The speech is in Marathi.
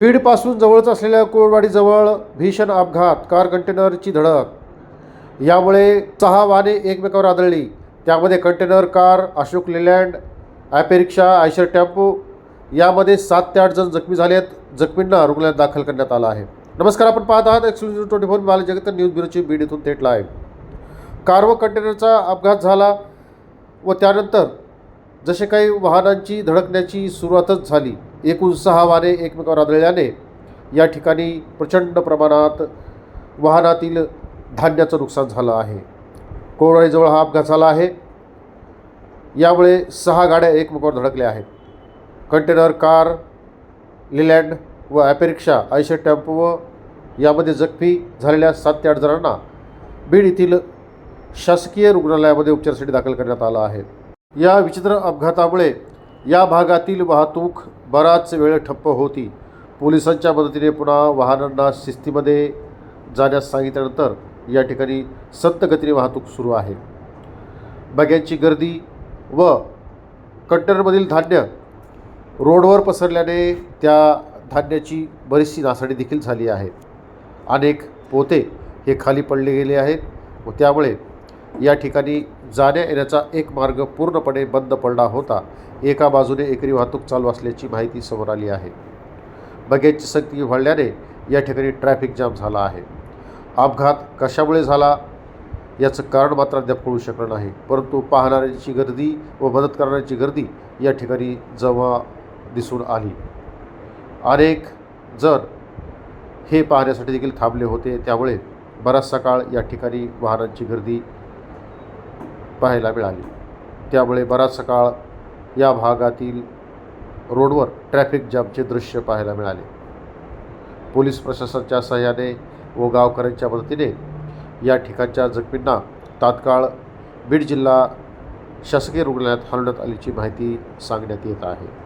बीडपासून जवळच असलेल्या कोळवाडीजवळ भीषण अपघात कार कंटेनरची धडक. यामुळे सहा वाहने एकमेकावर आदळली. त्यामध्ये कंटेनर कार अशोक लेलँड ॲपेरिक्षा आयशर टेम्पो यामध्ये सात ते आठ जण जखमी झाले आहेत. जखमींना रुग्णालयात दाखल करण्यात आलं आहे. नमस्कार आपण पाहत आहात एक्सक्लुझिव्ह ट्वेंटी फोर बाल जगत न्यूज ब्युरोची बीड इथून थेट लाईव्ह कार व कंटेनरचा अपघात झाला व त्यानंतर जसे काही वाहनांची धडकण्याची सुरुवातच झाली. एकूण सहा वाहने एकमेकावर आदळल्याने या ठिकाणी प्रचंड प्रमाणात वाहनातील धान्याचं नुकसान झालं आहे. कोरवाडीजवळ हा अपघात झाला आहे. यामुळे सहा गाड्या एकमेकावर धडकल्या आहेत. कंटेनर कार लिलँड व ॲपेरिक्षा आयशर टेम्पो व यामध्ये जखमी झालेल्या सात ते आठ जणांना बीड येथील शासकीय रुग्णालयामध्ये उपचारासाठी दाखल करण्यात आलं आहे. या विचित्र अपघातामुळे या भागातील वाहतूक बराच वेळ ठप्प होती. पोलिसांच्या मदतीने पुन्हा वाहनांना शिस्तीमध्ये जाण्यास सांगितल्यानंतर या ठिकाणी संतगतीने वाहतूक सुरू आहे. बग्यांची गर्दी व कंटेनरमधील धान्य रोडवर पसरल्याने त्या धान्याची बरीचशी नासाडी देखील झाली आहे. अनेक पोते हे खाली पडले गेले आहेत व त्यामुळे या ठिकाणी जाण्या येण्याचा एक मार्ग पूर्णपणे बंद पडला होता. एका बाजूने एकरी वाहतूक चालू असल्याची माहिती समोर आली आहे. बगेची सक्ती वाढल्याने या ठिकाणी ट्रॅफिक जाम झाला आहे. अपघात कशामुळे झाला याचं कारण मात्र अद्याप कळू शकलं नाही. परंतु पाहणाऱ्यांची गर्दी व मदत करणाऱ्यांची गर्दी या ठिकाणी जमा दिसून आली. अनेक जण हे पाहण्यासाठी देखील थांबले होते. त्यामुळे बराचसा काळ या ठिकाणी वाहनांची गर्दी पाहायला मिळाली. त्यामुळे बराचसा काळ या भागातील रोडवर ट्रॅफिक जामचे दृश्य पाहायला मिळाले. पोलीस प्रशासनाच्या सहाय्याने व गावकऱ्यांच्या मदतीने या ठिकाणच्या जखमींना तात्काळ बीड जिल्हा शासकीय रुग्णालयात हलवण्यात आल्याची माहिती सांगण्यात येत आहे.